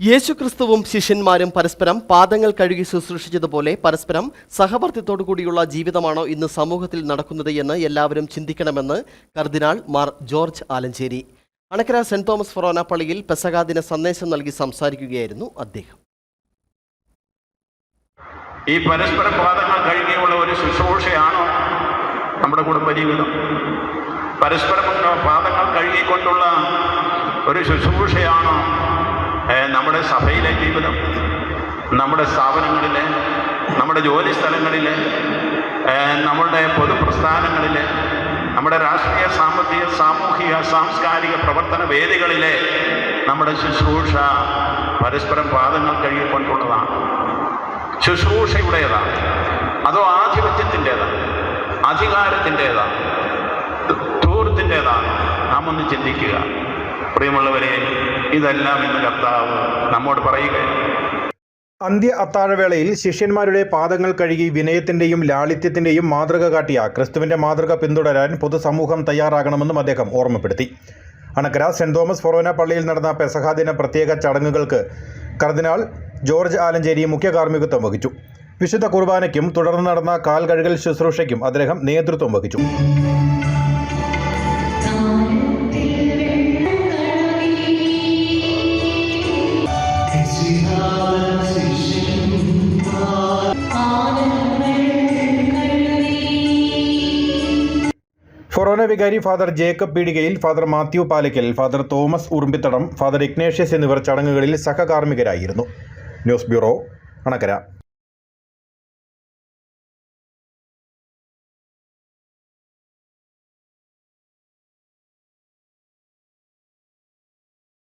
യേശുക്രിസ്തുവും ശിഷ്യന്മാരും പരസ്പരം പാദങ്ങൾ കഴുകി ശുശ്രൂഷിച്ചതുപോലെ പരസ്പരം സഹവർത്തിത്തോടു കൂടിയുള്ള ജീവിതമാണോ ഇന്ന് സമൂഹത്തിൽ നടക്കുന്നത് എന്ന് എല്ലാവരും ചിന്തിക്കണമെന്ന് കർദിനാൾ Mar George Alencherry. Anakkara saint Thomas ഫൊറോന പള്ളിയിൽ പെസകാദിന സന്ദേശം നൽകി സംസാരിക്കുകയായിരുന്നു അദ്ദേഹം. ഈ പരസ്പര പാദങ്ങൾ കഴുകിയുള്ള ഒരു ശുശ്രൂഷയാണോ നമ്മുടെ കുടുംബജീവിതം? പരസ്പരം പാദങ്ങൾ കഴുകിക്കൊണ്ടുള്ള ഒരു ശുശ്രൂഷയാണോ നമ്മുടെ സഭയിലെ ജീവിതം നമ്മുടെ സ്ഥാപനങ്ങളിലെ നമ്മുടെ ജോലി സ്ഥലങ്ങളിലെ നമ്മുടെ പൊതുപ്രസ്ഥാനങ്ങളിലെ നമ്മുടെ രാഷ്ട്രീയ സാമ്പത്തിക സാമൂഹിക സാംസ്കാരിക പ്രവർത്തന വേദികളിലെ നമ്മുടെ ശുശ്രൂഷ പരസ്പരം പാദങ്ങൾ കഴുകിക്കൊണ്ടുള്ളതാണ്. ശുശ്രൂഷയുടേതാണ്. അതോ ആധിപത്യത്തിന്റെതാണ്? അധികാരത്തിന്റെതാണ്? ധൂർത്തിന്റെതാണ്? നാം ഒന്ന് ചിന്തിക്കുക. പ്രിയമുള്ളവരെ ഇതെല്ലാം ഇന്ന് കർത്താവ് നമ്മോട് പറയുകയാണ്. അന്ത്യ അത്താഴവേളയിൽ ശിഷ്യന്മാരുടെ പാദങ്ങൾ കഴുകി വിനയത്തിന്റെയും ലാളിത്യത്തിന്റെയും മാതൃക കാട്ടിയ ക്രിസ്തുവിന്റെ മാതൃക പിന്തുടരാൻ പൊതുസമൂഹം തയ്യാറാകണമെന്നും അദ്ദേഹം ഓർമ്മപ്പെടുത്തി. അണക്കര സെന്റ് തോമസ് ഫൊറോന പള്ളിയിൽ നടന്ന പെസഹാദിന പ്രത്യേക ചടങ്ങുകൾക്ക് കർദിനാൾ ജോർജ് ആലഞ്ചേരി മുഖ്യ കാർമ്മികത്വം വഹിച്ചു. വിശുദ്ധ കുർബാനയ്ക്കും തുടർന്ന് നടന്ന കാൽ കഴുകൽ ശുശ്രൂഷയ്ക്കും അദ്ദേഹം നേതൃത്വം വഹിച്ചു. ഫൊറോന വികാരി father Jacob Peedikayil father Mathew Palackal father Thomas Urumbithadam father Ignatius എന്നിവർ ചടങ്ങുകളിൽ സഹകാർമ്മികരായിരുന്നു. News bureau Anakkara.